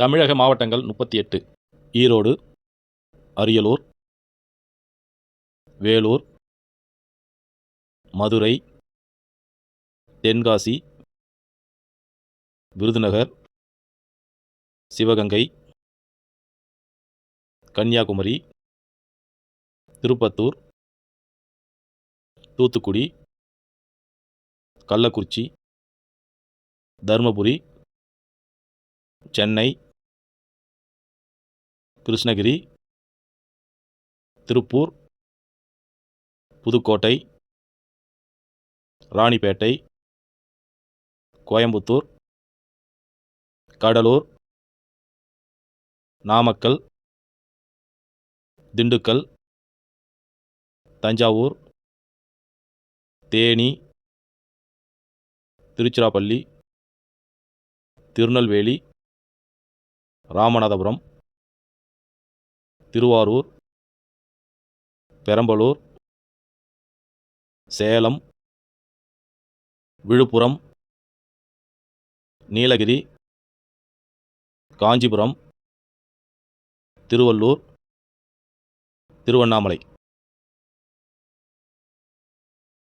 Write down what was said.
தமிழக மாவட்டங்கள் முப்பத்தி எட்டு. ஈரோடு அரியலூர் வேலூர் மதுரை தென்காசி விருதுநகர் சிவகங்கை கன்னியாகுமரி திருப்பத்தூர் தூத்துக்குடி கள்ளக்குறிச்சி தருமபுரி சென்னை கிருஷ்ணகிரி திருப்பூர் புதுக்கோட்டை ராணிப்பேட்டை கோயம்புத்தூர் கடலூர் நாமக்கல் திண்டுக்கல் தஞ்சாவூர் தேனி திருச்சிராப்பள்ளி திருநெல்வேலி ராமநாதபுரம் திருவாரூர் பெரம்பலூர் சேலம் விழுப்புரம் நீலகிரி காஞ்சிபுரம் திருவள்ளூர் திருவண்ணாமலை.